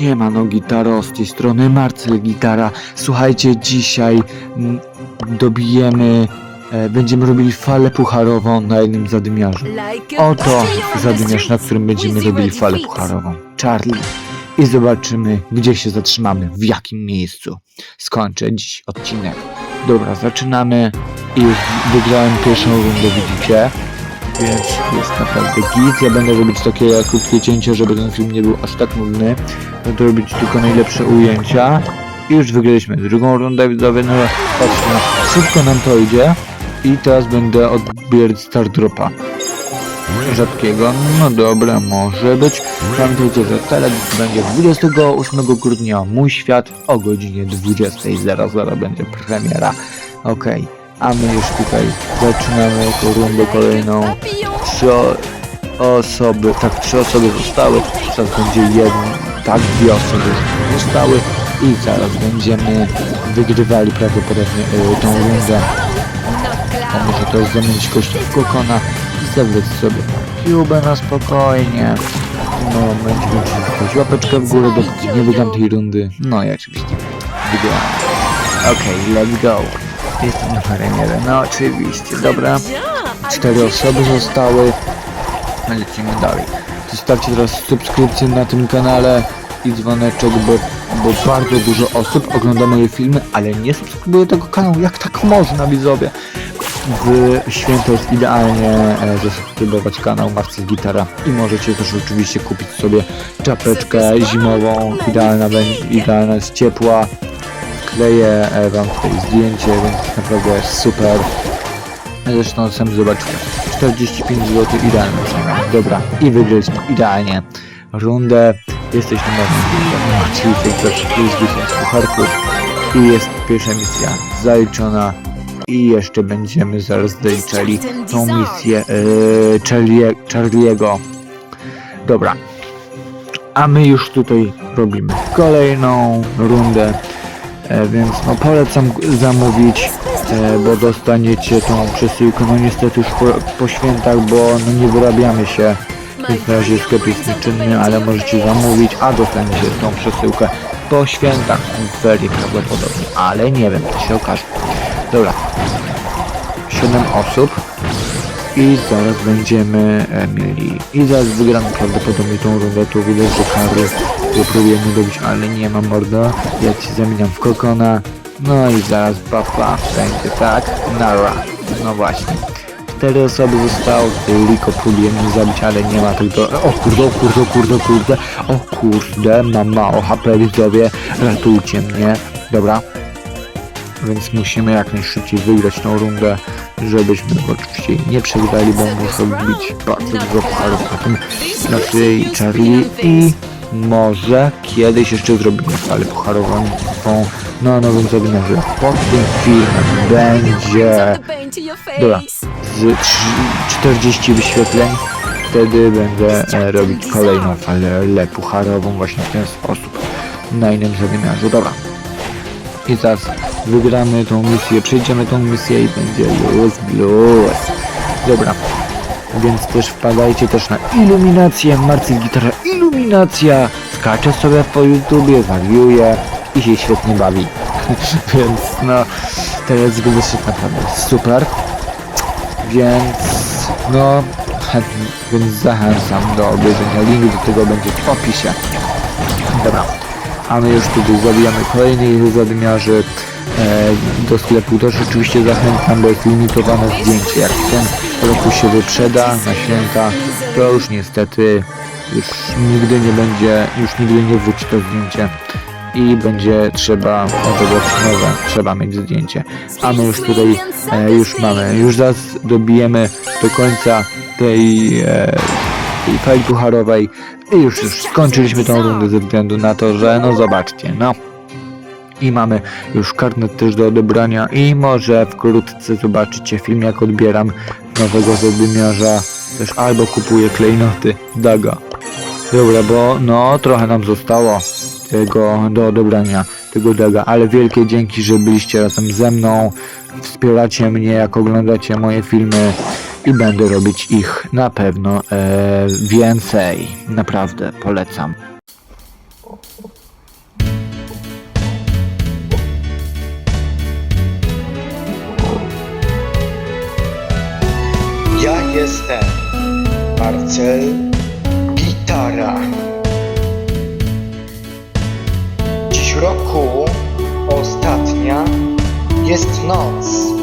Nie ma no gitaro z tej strony Marcel Gitara. Słuchajcie, dzisiaj dobijemy, e, będziemy robili falę pucharową na jednym zadymiarzu. Oto zadymiarz, na którym będziemy robili falę pucharową. Charlie. I zobaczymy, gdzie się zatrzymamy, w jakim miejscu. Skończę dziś odcinek. Dobra, zaczynamy. I już wygrałem pierwszą rundę, widzicie? Więc jest naprawdę git. Ja będę robić takie krótkie cięcia, żeby ten film nie był aż tak nudny. Będę robić tylko najlepsze ujęcia. I już wygraliśmy drugą rundę, widzowie. No patrzcie, szybko nam to idzie. I teraz będę odbierać start dropa rzadkiego. No dobra, może być. Pamiętajcie, że teledysk będzie 28 grudnia Mój Świat o godzinie 20.00 będzie premiera. Okej, a my już tutaj zaczynamy tą rundę kolejną. Trzy osoby, tak, trzy osoby zostały. Teraz będzie jedna, tak, dwie osoby zostały. I zaraz będziemy wygrywali prawdopodobnie y, tą rundę. A może to jest zamienić kości w kokona i zabrać sobie Cubę na spokojnie. No, będziemy wrzucać łapeczkę w górę, dopóki nie wygram tej rundy. No i oczywiście wygrałem. Okej, let's go. Jestem na premierę, no oczywiście, dobra. Cztery osoby zostały. Lecimy dalej. Zostawcie teraz subskrypcję na tym kanale i dzwoneczek, bo, bo bardzo dużo osób ogląda moje filmy, ale nie subskrybuje tego kanału. Jak tak można, widzowie? W święto jest idealnie e, zasubskrybować kanał Marcel Gitara i możecie też oczywiście kupić sobie czapeczkę zimową, idealna, idealna jest ciepła. Kleję e, wam tutaj zdjęcie, więc naprawdę super. Zresztą sami zobaczycie. 45 zł idealnie. Dobra, i wygraliśmy idealnie rundę. Jesteśmy na rundzie, czyli tych też plus 10 pucharków. I jest pierwsza misja zaliczona. I jeszcze będziemy zaraz zaliczali tą misję yy, Charlie, Charlie'ego. Dobra. A my już tutaj robimy kolejną rundę. E, więc no polecam zamówić, e, bo dostaniecie tą przesyłkę, no niestety już po, po świętach, bo no nie wyrabiamy się, na razie sklep jest nieczynny, ale możecie zamówić, a dostaniecie tą przesyłkę po świętach, w prawdopodobnie, ale nie wiem, to się okaże. Dobra, 7 osób i zaraz będziemy e, mieli. I zaraz wygramy prawdopodobnie tą rundę, tu widać, że kary tu próbujemy dobić, ale nie ma morda, ja ci zamieniam w kokona, no i zaraz papa, będzie tak, nara, no właśnie. Cztery osoby zostało, tutaj Liko próbuje mnie zabić, ale nie ma tego, o kurde, o kurde, o kurde, o kurde, o kurde, mam mało HP, widzowie, ratujcie mnie, dobra, więc musimy jak najszybciej wygrać tą rundę, żebyśmy oczywiście nie przegrali, bo muszę wbić bardzo dużo pucharów na tym na tej Charlie i może kiedyś jeszcze zrobimy falę pucharową na nowym zadymiarze. Pod tym filmem będzie Dobra. z trzy- 40 wyświetleń. Wtedy będę e, robić kolejną falę pucharową właśnie w ten sposób na innym zadymiarzu. Dobra. I teraz wygramy tą misję, przejdziemy tą misję i będzie luz, luz. Dobra. Więc też wpadajcie też na iluminację, Marcel Gitara Iluminacja. Skacze sobie po YouTubie, wariuje i się świetnie bawi. Więc no, teraz się naprawdę super. Więc no, więc zachęcam do obejrzenia. Link do tego będzie w opisie. Dobra. A my już tutaj zabijamy kolejnych zadymiarzy e, do sklepu. Też oczywiście zachęcam, bo jest limitowane zdjęcie. Jak tym roku się wyprzeda na święta, to już niestety już nigdy nie będzie, już nigdy nie wróci to zdjęcie i będzie trzeba odebrać nowe, trzeba mieć zdjęcie. A my już tutaj e, już mamy, już zaraz dobijemy do końca tej, e, tej fali pucharowej i już, już skończyliśmy tą rundę ze względu na to, że no zobaczcie, no. I mamy już karnet też do odebrania i może wkrótce zobaczycie film jak odbieram nowego zadymiarza też albo kupuję klejnoty Daga. Dobra, bo no trochę nam zostało tego do odebrania tego Daga, ale wielkie dzięki, że byliście razem ze mną, wspieracie mnie jak oglądacie moje filmy i będę robić ich na pewno e, więcej. Naprawdę polecam. Jestem Marcel Gitara. Dziś roku ostatnia jest noc.